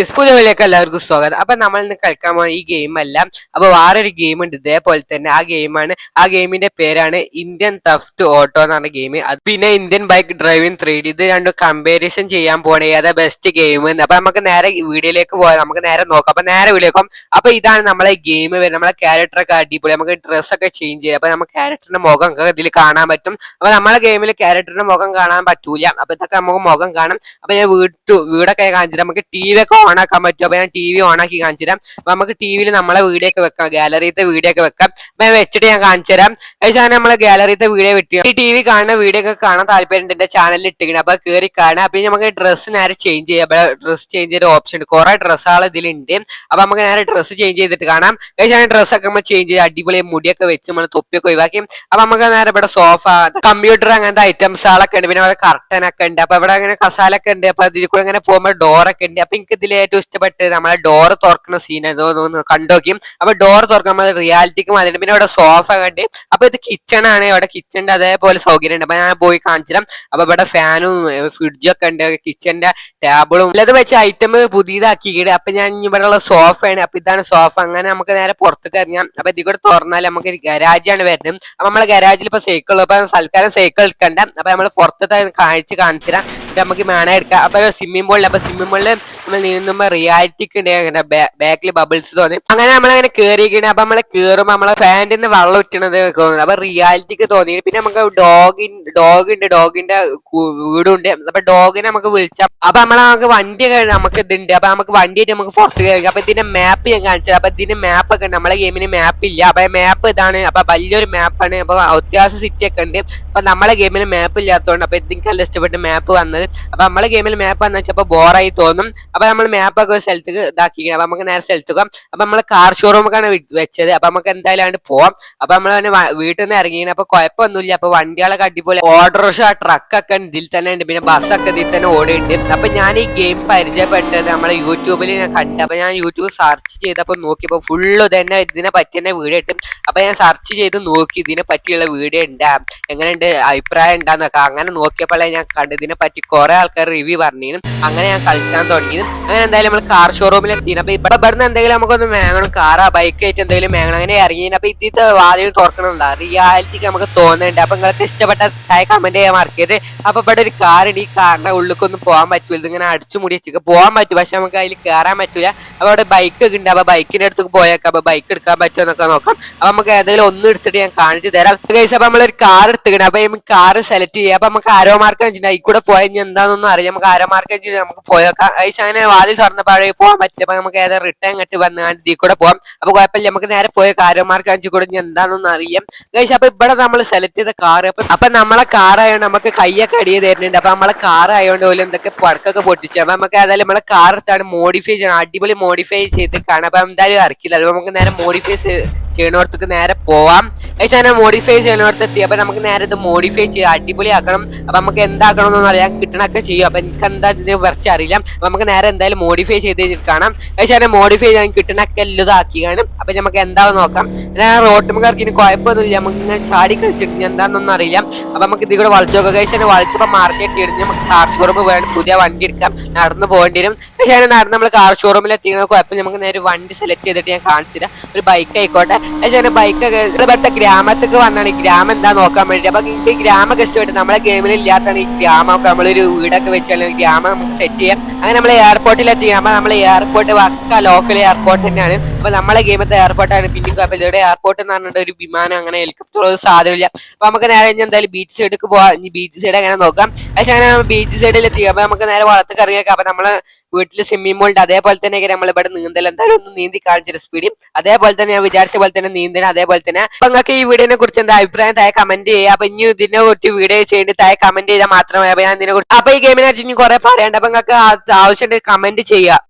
Guys പുതിയവിലേക്ക് എല്ലാവർക്കും സ്വാഗതം. അപ്പൊ നമ്മൾ ഇന്ന് കളിക്കാൻ പോകുന്ന ഈ ഗെയിം അല്ല. അപ്പൊ വേറൊരു ഗെയിം ഉണ്ട്. ഇതേപോലെ തന്നെ ആ ഗെയിമാണ് ആ ഗെയിമിന്റെ പേരാണ് ഇന്ത്യൻ തഫ്റ്റ് ഓട്ടോ എന്ന് പറഞ്ഞ ഗെയിം പിന്നെ Indian bike driving three D ഇത് രണ്ടും കമ്പാരിസൺ ചെയ്യാൻ പോണേ ഏതാ ബെസ്റ്റ് ഗെയിം എന്ന്. അപ്പൊ നമുക്ക് നേരെ വീഡിയോയിലേക്ക് പോകാം നമുക്ക് നേരെ നോക്കാം. അപ്പൊ നേരെ വീഡിയോക്കാം അപ്പൊ ഇതാണ് നമ്മളെ ഗെയിം വരുന്നത്. നമ്മളെ ക്യാരക്ടറൊക്കെ അടിപൊളി. നമുക്ക് ഡ്രസ് ഒക്കെ ചേഞ്ച് ചെയ്യാം. അപ്പൊ നമുക്ക് ക്യാരക്ടറിന്റെ മുഖം ഒക്കെ ഇതിൽ കാണാൻ പറ്റും. അപ്പൊ നമ്മളെ ഗെയിമിൽ ക്യാരക്ടറിന്റെ മുഖം കാണാൻ പറ്റൂല. അപ്പൊ ഇതൊക്കെ നമുക്ക് മുഖം കാണാം. അപ്പൊ ഞാൻ വീട്ടു വീടൊക്കെ കാണിച്ചിട്ട് നമുക്ക് ടി വി ഒക്കെ ഓൺ ആക്കാൻ പറ്റും. അപ്പൊ ഞാൻ ടി വി ഓൺ ആക്കി കാണിച്ചു തരാം അപ്പൊ നമുക്ക് ടി വിയിൽ നമ്മളെ വീഡിയോ ഒക്കെ വെക്കാം. ഗാലറിയിലത്തെ വീഡിയോ ഒക്കെ വെക്കാം. അപ്പൊ ഞാൻ വെച്ചിട്ട് ഞാൻ കാണിച്ചു തരാം അങ്ങനെ നമ്മളെ ഗാലറിയിലത്തെ വീഡിയോ വെട്ടി. ഈ ടി വി കാണുന്ന വീഡിയോ ഒക്കെ കാണാൻ താല്പര്യം എന്റെ ചാനലിൽ ഇട്ടിരിക്കണം. അപ്പൊ കയറി കാണാം. അപ്പൊ നമുക്ക് ഡ്രസ്സ് നേരെ ചേഞ്ച് ചെയ്യാം. ഡ്രസ്സ് ചേഞ്ച് ചെയ്ത ഓപ്ഷൻ ഉണ്ട്. കുറെ ഡ്രസ്സുകൾ ഇതിലുണ്ട്. അപ്പൊ നമുക്ക് നേരെ ഡ്രസ്സ് ചേഞ്ച് ചെയ്തിട്ട് കാണാം. കഴിച്ചാൽ ഡ്രസ്സ് ഒക്കെ നമ്മൾ ചേഞ്ച് ചെയ്ത് അടിപൊളി മുടിയൊക്കെ വെച്ച് നമ്മൾ തൊപ്പിയൊക്കെ ഒഴിവാക്കി. അപ്പൊ നമുക്ക് നേരെ ഇവിടെ സോഫ കമ്പ്യൂട്ടർ അങ്ങനത്തെ ഐറ്റംസുകളൊക്കെ ഉണ്ട്. പിന്നെ കർട്ടൻ ഒക്കെ ഉണ്ട്. അപ്പൊ ഇവിടെ അങ്ങനെ കസാലൊക്കെ ഉണ്ട്. അപ്പൊ ഇതിൽ കൂടെ ഇങ്ങനെ പോകുമ്പോൾ ഡോറൊക്കെ ഉണ്ട്. അപ്പൊ എനിക്ക് ഇതിൽ ഏറ്റവും ഇഷ്ടപ്പെട്ട് നമ്മളെ ഡോർ തുറക്കുന്ന സീൻ തോന്നുന്നു കണ്ടോക്കും അപ്പൊ ഡോർ നമ്മൾ റിയാലിറ്റിക്ക് മാതിരി പിന്നെ ഇവിടെ സോഫ കണ്ട്. അപ്പൊ ഇത് കിച്ചൺ ആണ്. ഇവിടെ കിച്ചണിന്റെ അതേപോലെ സൗകര്യം ഉണ്ട്. അപ്പൊ ഞാൻ പോയി കാണിച്ചിടാം അപ്പൊ ഇവിടെ ഫാനും ഫ്രിഡ്ജും ഒക്കെ ഉണ്ട്. കിച്ചണിന്റെ ടേബിളും അല്ലാതെ വെച്ച് ഐറ്റം പുതിയതാക്കിയിട്ട് അപ്പൊ ഞാൻ ഇവിടെയുള്ള സോഫയാണ് അപ്പൊ ഇതാണ് സോഫ അങ്ങനെ നമുക്ക് നേരെ പുറത്തിട്ട് ഇറങ്ങാം. അപ്പൊ ഇതിൽ കൂടെ തുറന്നാൽ നമുക്ക് ഗരാജാണ് വരുന്നത്. അപ്പൊ നമ്മളെ ഗരാജിൽ ഇപ്പൊ സൈക്കിൾ അപ്പൊ സൽക്കാരം സൈക്കിൾ എടുക്കണ്ട. അപ്പൊ നമ്മൾ പുറത്തിട്ട് കാഴ്ച കാണിച്ചിരാം എന്നിട്ട് നമുക്ക് മേണ എടുക്കാം. അപ്പൊ സ്വിമ്മിംഗ് പൂളിൽ അപ്പൊ സ്വിമ്മിംഗ് പൂളിൽ നമ്മൾ നീന്തുമ്പോ റിയാലിറ്റിക്ക് ഉണ്ട്. അങ്ങനെ ബാക്കിൽ ബബിൾസ് തോന്നി. അങ്ങനെ നമ്മളങ്ങനെ കേറിയിരിക്കണേ. അപ്പൊ നമ്മളെ കേറുമ്പോ നമ്മളെ ഫാനിൽ നിന്ന് വെള്ളം ഉറ്റണത് തോന്നുന്നു. അപ്പൊ റിയാലിറ്റിക്ക് തോന്നി. പിന്നെ നമുക്ക് ഡോഗിൻ ഡോഗ് ഉണ്ട്. ഡോഗിന്റെ വീടുണ്ട്. അപ്പൊ ഡോഗിനെ നമുക്ക് വിളിച്ചാൽ അപ്പൊ നമ്മളെ നമുക്ക് വണ്ടി നമുക്ക് ഇതുണ്ട്. അപ്പൊ നമുക്ക് വണ്ടിയായിട്ട് നമുക്ക് പുറത്ത് കയറി അപ്പൊ ഇതിന്റെ മാപ്പ് ഞാൻ കാണിച്ചത് അപ്പൊ ഇതിന്റെ മാപ്പ് ഒക്കെ നമ്മളെ ഗെയിമിന് മാപ്പ് ഇല്ല. അപ്പൊ മാപ്പ് ഇതാണ്. അപ്പൊ വലിയൊരു മാപ്പാണ് അപ്പൊ അത്യാവശ്യം സിറ്റി ഒക്കെ ഉണ്ട്. അപ്പൊ നമ്മളെ ഗെയിമിന് മാപ്പ് ഇല്ലാത്തതുകൊണ്ട് അപ്പൊ എനിക്ക് നല്ല ഇഷ്ടപ്പെട്ട് മാപ്പ് വന്നത് അപ്പൊ നമ്മളെ ഗെയിമിൽ മാപ്പ് എന്ന് വെച്ചപ്പോ ബോറായി തോന്നും. അപ്പൊ നമ്മൾ മാപ്പൊക്കെ ഒരു സ്ഥലത്തേക്ക് ഇതാക്കിക്കണം. അപ്പൊ നമുക്ക് നേരെ സ്ഥലത്ത് അപ്പൊ നമ്മൾ കാർ ഷോറൂമൊക്കെയാണ് വെച്ചത്. അപ്പൊ നമുക്ക് എന്തായാലും അങ്ങോട്ട് പോവാം. അപ്പൊ നമ്മൾ വീട്ടിൽ നിന്ന് ഇറങ്ങി അപ്പൊ കുഴപ്പമൊന്നുമില്ല അപ്പൊ വണ്ടികളൊക്കെ അടിപൊളി ഓട്ടോറിക്ഷ ട്രക്കൊക്കെ ഇതിൽ തന്നെ ഉണ്ട്. പിന്നെ ബസ്സൊക്കെ ഇതിൽ തന്നെ ഓടിയിട്ടുണ്ട്. അപ്പൊ ഞാൻ ഈ ഗെയിം പരിചയപ്പെട്ടത് നമ്മളെ യൂട്യൂബിൽ ഞാൻ കണ്ടു. അപ്പൊ ഞാൻ യൂട്യൂബ് സെർച്ച് ചെയ്തപ്പോ നോക്കിയപ്പോ ഫുള്ള് തന്നെ ഇതിനെ പറ്റി തന്നെ വീഡിയോ ഇട്ടും. അപ്പൊ ഞാൻ സെർച്ച് ചെയ്ത് നോക്കി. ഇതിനെ പറ്റിയുള്ള വീഡിയോ ഉണ്ടാ എങ്ങനെയുണ്ട്? അഭിപ്രായം ഉണ്ടാന്നൊക്കെ അങ്ങനെ നോക്കിയപ്പോഴേ ഞാൻ കണ്ടു. ഇതിനെ പറ്റി കുറെ ആൾക്കാർ റിവ്യൂ പറഞ്ഞിരുന്നു. അങ്ങനെ ഞാൻ കളിക്കാൻ തുടങ്ങിയത്. അങ്ങനെ എന്തായാലും നമ്മൾ കാർ ഷോറൂമിൽ എത്തി അപ്പൊ ഇവിടെ ഇവിടുന്ന് എന്തെങ്കിലും നമുക്കൊന്ന് മേങ്ങണം കാറാ ബൈക്ക് ആയിട്ട് എന്തെങ്കിലും മേങ്ങണം അങ്ങനെ ഇറങ്ങി അപ്പൊ ഇതിത്തെ വാതിൽ തുറക്കണുണ്ട്? റിയാലിറ്റിക്ക് നമുക്ക് തോന്നുന്നുണ്ട്. അപ്പൊ നിങ്ങൾക്ക് ഇഷ്ടപ്പെട്ട താഴെ കമന്റ് ചെയ്യാൻ മറക്കരുത്. അപ്പൊ ഇവിടെ ഒരു കാർ ഈ കാറിന്റെ ഉള്ളിലേക്കൊന്നും പോകാൻ പറ്റൂല. ഇതിങ്ങനെ അടിച്ചു മുടി വെച്ചിട്ട് പോകാൻ പറ്റും. പക്ഷെ നമുക്ക് അതിൽ കയറാൻ പറ്റൂല. അപ്പൊ അവിടെ ബൈക്ക് ഒക്കെ ഉണ്ട്. അപ്പൊ ബൈക്കിന്റെ അടുത്തേക്ക് പോയേക്കാം. അപ്പൊ ബൈക്ക് എടുക്കാൻ പറ്റുമോ എന്നൊക്കെ നോക്കാം. അപ്പൊ നമുക്ക് ഏതെങ്കിലും ഒന്ന് എടുത്തിട്ട് ഞാൻ കാണിച്ചു തരാം. അപ്പൊ നമ്മളൊരു കാർ എടുത്തിക്കണം അപ്പൊ കാർ സെലക്ട് ചെയ്യാം. അപ്പൊ നമുക്ക് ആരോ മാർക്ക് വെച്ചിട്ടുണ്ട് ഈ കൂടെ പോയാൽ ഇനി എന്താണെന്നൊന്നും അറിയാം നമുക്ക് അരമാർക്കേജ് നമുക്ക് പോയേക്കാം ഐസ് അങ്ങനെ വാതിൽ തുറന്ന പഴയ പോകാൻ പറ്റില്ല. അപ്പൊ നമുക്ക് ഏതാ റിട്ടേൺ കെട്ടി വന്ന് ഇതിൽ കൂടെ പോകാം അപ്പൊ കുഴപ്പമില്ല. നമുക്ക് നേരെ പോയ ആരോ മാർക്ക് അഞ്ചു കൂടെ ഇനി എന്താണെന്നൊന്നും അറിയാം ഗൈസ് അപ്പൊ ഇവിടെ നമ്മൾ സെലക്ട് ചെയ്ത കാർ അപ്പൊ അപ്പൊ നമ്മളെ കാർ ആയതുകൊണ്ട് നമുക്ക് കയ്യൊക്കെ അടിയെ തരുന്നുണ്ട്. അപ്പൊ നമ്മളെ കാർ ആയതുകൊണ്ട് പോലും എന്തൊക്കെ പടക്കൊക്കെ പൊട്ടിച്ചു. അപ്പൊ നമുക്ക് ഏതായാലും നമ്മളെ കാർ എടുത്താണ് മോഡിഫൈ ചെയ്യണം. അടിപൊളി മോഡിഫൈ ചെയ്ത് കാണാം അപ്പൊ എന്തായാലും ഇറക്കില്ല അപ്പൊ നമുക്ക് നേരെ മോഡിഫൈ ചെയ്യണോടത്തേക്ക് നേരെ പോവാം. ഏച്ചാൽ മോഡിഫൈ ചെയ്യണോടത്തെത്തി അപ്പൊ നമുക്ക് നേരെ ഇത് മോഡിഫൈ ചെയ്യാം അടിപൊളിയാക്കണം. അപ്പൊ നമുക്ക് എന്താക്കണം എന്നൊന്നും അറിയാം കിട്ടണൊക്കെ ചെയ്യും. അപ്പൊ എനിക്ക് എന്താ ഇതിനെ കുറച്ച് അറിയില്ല. നമുക്ക് നേരെ എന്തായാലും മോഡിഫൈ ചെയ്ത് കാണാം. ഏച്ചാൽ മോഡിഫൈ ചെയ്യാൻ കിട്ടണൊക്കെ ഇതാക്കി കാണും അപ്പൊ നമുക്ക് എന്താവും നോക്കാം. ഞാൻ റോട്ടുമുകാർക്ക് ഇനി കുഴപ്പമൊന്നുമില്ല. നമുക്ക് ഇങ്ങനെ ചാടി കളിച്ചിട്ട് എന്താണെന്നൊന്നും അറിയില്ല. അപ്പൊ നമുക്ക് ഇത് കൂടെ വളച്ചോക്കെ കഴിച്ചാൽ വളച്ചപ്പോ മാർക്കറ്റ് ഇടിഞ്ഞ് നമുക്ക് കാർ ഷോറൂം വേണം പുതിയ വണ്ടി എടുക്കാം. നടന്നു പോകേണ്ടി വരും. പക്ഷേ നടന്ന് നമ്മൾ കാർ ഷോറൂമിൽ എത്തിക്കുന്ന കുഴപ്പം നമുക്ക് നേരെ വണ്ടി സെലക്ട് ചെയ്തിട്ട് ഞാൻ കാണിച്ചില്ല ഒരു ബൈക്ക് ആയിക്കോട്ടെ. പക്ഷേ ബൈക്കൊക്കെ പെട്ട ഗ്രാമത്തേക്ക് വന്നാണ്. ഈ ഗ്രാമം എന്താ നോക്കാൻ വേണ്ടി അപ്പൊ ഈ ഗ്രാമൊക്കെ ഇഷ്ടപ്പെട്ടു നമ്മളെ ഗെയിമിൽ ഇല്ലാത്തതാണ് ഈ ഗ്രാമമൊക്കെ നമ്മളൊരു വീടൊക്കെ വെച്ചാൽ ഗ്രാമം നമുക്ക് സെറ്റ് ചെയ്യാം. അങ്ങനെ നമ്മൾ എയർപോർട്ടിൽ എത്തിക്കാം അപ്പൊ നമ്മൾ എയർപോർട്ട് വക്ക ലോക്കൽ എയർപോർട്ട് തന്നെയാണ്. അപ്പൊ നമ്മളെ ഗെയിമത്തെ എയർപോർട്ടാണ് പിന്നെ ഇവിടെ എയർപോർട്ട് എന്ന് പറഞ്ഞിട്ട് ഒരു വിമാനം അങ്ങനെ ഹെലികോപ്റ്റർ സാധ്യമില്ല. അപ്പൊ നമുക്ക് നേരെ ഇനി എന്തായാലും ബീച്ച് സൈഡിലേക്ക് പോവാം. ബീച്ച് സൈഡ് അങ്ങനെ നോക്കാം. പക്ഷെ അങ്ങനെ ബീച്ച് സൈഡിൽ എത്തി. അപ്പൊ നമുക്ക് നേരെ വളർത്ത് ഇറങ്ങിയേക്കാം. അപ്പൊ നമ്മൾ വീട്ടിൽ സ്വിമ്മിംഗ് പൂളിന്റെ അതേപോലെ തന്നെ നമ്മൾ ഇവിടെ നീന്തൽ എന്തായാലും ഒന്ന് നീന്തി കാണിച്ചിട്ട് സ്പീഡിൽ അതേപോലെ തന്നെ ഞാൻ വിചാരിച്ച പോലെ തന്നെ നീന്തൽ അതേപോലെ തന്നെ. അപ്പൊ നിങ്ങൾക്ക് ഈ വീഡിയോനെ കുറിച്ച് എന്താ അഭിപ്രായം? താഴെ കമന്റ് ചെയ്യുക. അപ്പൊ ഇനി ഇതിനെ കുറിച്ച് വീഡിയോ ചെയ്യേണ്ടി താഴെ കമന്റ് ചെയ്താൽ മാത്രമേ അപ്പൊ ഞാൻ ഇതിനെ കുറിച്ച് അപ്പൊ ഈ ഗെയിമിനെ കുറിച്ച് ഇനി കുറെ പറയാണ്ട്. അപ്പൊ നിങ്ങൾക്ക് ആവശ്യമുണ്ട് കമന്റ് ചെയ്യുക.